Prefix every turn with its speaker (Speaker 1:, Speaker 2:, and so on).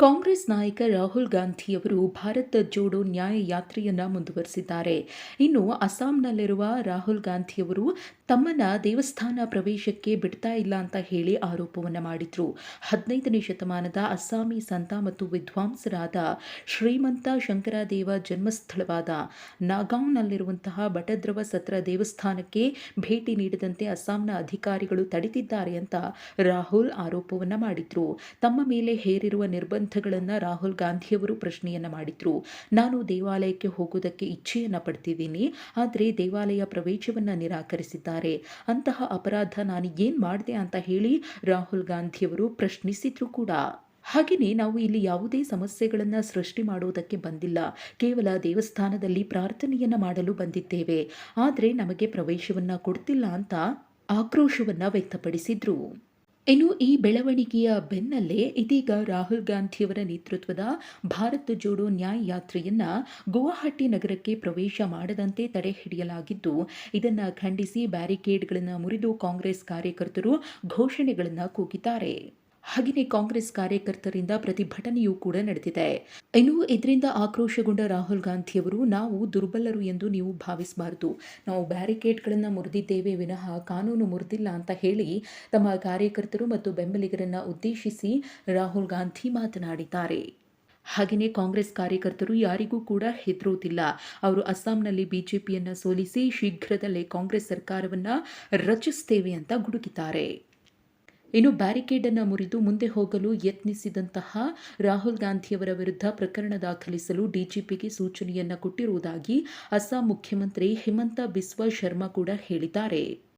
Speaker 1: ಕಾಂಗ್ರೆಸ್ ನಾಯಕ ರಾಹುಲ್ ಗಾಂಧಿಯವರು ಭಾರತ ಜೋಡೋ ನ್ಯಾಯ ಯಾತ್ರೆಯನ್ನು ಮುಂದುವರೆಸಿದ್ದಾರೆ. ಇನ್ನು ಅಸ್ಸಾಂನಲ್ಲಿರುವ ರಾಹುಲ್ ಗಾಂಧಿಯವರು ತಮ್ಮನ್ನ ದೇವಸ್ಥಾನ ಪ್ರವೇಶಕ್ಕೆ ಬಿಡ್ತಾ ಇಲ್ಲ ಅಂತ ಹೇಳಿ ಆರೋಪವನ್ನು ಮಾಡಿದ್ರು. ಹದಿನೈದನೇ ಶತಮಾನದ ಅಸ್ಸಾಮಿ ಸಂತ ಮತ್ತು ವಿದ್ವಾಂಸರಾದ ಶ್ರೀಮಂತ ಶಂಕರದೇವ ಜನ್ಮಸ್ಥಳವಾದ ನಾಗಾಂವ್ನಲ್ಲಿರುವಂತಹ ಬಟದ್ರವ ಸತ್ರ ದೇವಸ್ಥಾನಕ್ಕೆ ಭೇಟಿ ನೀಡದಂತೆ ಅಸ್ಸಾಂನ ಅಧಿಕಾರಿಗಳು ತಡೆದಿದ್ದಾರೆ ಅಂತ ರಾಹುಲ್ ಆರೋಪವನ್ನು ಮಾಡಿದ್ರು. ತಮ್ಮ ಮೇಲೆ ಹೇರಿರುವ ನಿರ್ಬಂಧಗಳನ್ನು ರಾಹುಲ್ ಗಾಂಧಿಯವರು ಪ್ರಶ್ನೆಯನ್ನು ಮಾಡಿದ್ರು. ನಾನು ದೇವಾಲಯಕ್ಕೆ ಹೋಗೋದಕ್ಕೆ ಇಚ್ಛೆಯನ್ನು ಪಡ್ತಿದ್ದೀನಿ, ಆದರೆ ದೇವಾಲಯ ಪ್ರವೇಶವನ್ನು ನಿರಾಕರಿಸಿದ್ದಾರೆ. ಅಂತಹ ಅಪರಾಧ ನಾನು ಏನು ಮಾಡಿದೆ ಅಂತ ಹೇಳಿ ರಾಹುಲ್ ಗಾಂಧಿಯವರು ಪ್ರಶ್ನಿಸಿದ್ರು ಕೂಡ. ಹಾಗೆಯೇ ನಾವು ಇಲ್ಲಿ ಯಾವುದೇ ಸಮಸ್ಯೆಗಳನ್ನು ಸೃಷ್ಟಿ ಮಾಡುವುದಕ್ಕೆ ಬಂದಿಲ್ಲ. ಕೇವಲ ದೇವಸ್ಥಾನದಲ್ಲಿ ಪ್ರಾರ್ಥನೆಯನ್ನು ಮಾಡಲು ಬಂದಿದ್ದೇವೆ. ಆದರೆ ನಮಗೆ ಪ್ರವೇಶವನ್ನು ಕೊಡ್ತಿಲ್ಲ ಅಂತ ಆಕ್ರೋಶವನ್ನು ವ್ಯಕ್ತಪಡಿಸಿದ್ರು. ಇನ್ನು ಈ ಬೆಳವಣಿಗೆಯ ಬೆನ್ನಲ್ಲೇ ಇದೀಗ ರಾಹುಲ್ ಗಾಂಧಿಯವರ ನೇತೃತ್ವದ ಭಾರತ್ ಜೋಡೋ ನ್ಯಾಯ ಯಾತ್ರೆಯನ್ನ ಗುವಾಹಟಿ ನಗರಕ್ಕೆ ಪ್ರವೇಶ ಮಾಡದಂತೆ ತಡೆ ಹಿಡಿಯಲಾಗಿದ್ದು, ಇದನ್ನು ಖಂಡಿಸಿ ಬ್ಯಾರಿಕೇಡ್ಗಳನ್ನು ಮುರಿದು ಕಾಂಗ್ರೆಸ್ ಕಾರ್ಯಕರ್ತರು ಘೋಷಣೆಗಳನ್ನು ಕೂಗಿದ್ದಾರೆ. ಹಾಗೆಯೇ ಕಾಂಗ್ರೆಸ್ ಕಾರ್ಯಕರ್ತರಿಂದ ಪ್ರತಿಭಟನೆಯೂ ಕೂಡ ನಡೆದಿದೆ. ಇನ್ನು ಇದರಿಂದ ಆಕ್ರೋಶಗೊಂಡ ರಾಹುಲ್ ಗಾಂಧಿಯವರು, ನಾವು ದುರ್ಬಲರು ಎಂದು ನೀವು ಭಾವಿಸಬಾರದು. ನಾವು ಬ್ಯಾರಿಕೇಡ್ಗಳನ್ನು ಮುರಿದಿದ್ದೇವೆ ವಿನಃ ಕಾನೂನು ಮುರಿದಿಲ್ಲ ಅಂತ ಹೇಳಿ ತಮ್ಮ ಕಾರ್ಯಕರ್ತರು ಮತ್ತು ಬೆಂಬಲಿಗರನ್ನು ಉದ್ದೇಶಿಸಿ ರಾಹುಲ್ ಗಾಂಧಿ ಮಾತನಾಡಿದ್ದಾರೆ. ಹಾಗೆಯೇ ಕಾಂಗ್ರೆಸ್ ಕಾರ್ಯಕರ್ತರು ಯಾರಿಗೂ ಕೂಡ ಹೆದರುವುದಿಲ್ಲ ಅವರು ಅಸ್ಸಾಂನಲ್ಲಿ ಬಿಜೆಪಿಯನ್ನು ಸೋಲಿಸಿ ಶೀಘ್ರದಲ್ಲೇ ಕಾಂಗ್ರೆಸ್ ಸರ್ಕಾರವನ್ನು ರಚಿಸುತ್ತೇವೆ ಅಂತ ಗುಡುಗಿದ್ದಾರೆ. ಇನ್ನು ಬ್ಯಾರಿಕೇಡ್ ಅನ್ನು ಮುರಿದು ಮುಂದೆ ಹೋಗಲು ಯತ್ನಿಸಿದಂತಹ ರಾಹುಲ್ ಗಾಂಧಿಯವರ ವಿರುದ್ಧ ಪ್ರಕರಣ ದಾಖಲಿಸಲು ಡಿಜಿಪಿಗೆ ಸೂಚನೆಯನ್ನು ಕೊಟ್ಟಿರುವುದಾಗಿ ಅಸ್ಸಾಂ ಮುಖ್ಯಮಂತ್ರಿ ಹಿಮಂತ ಬಿಸ್ವಾ ಶರ್ಮಾ ಕೂಡ ಹೇಳಿದ್ದಾರೆ.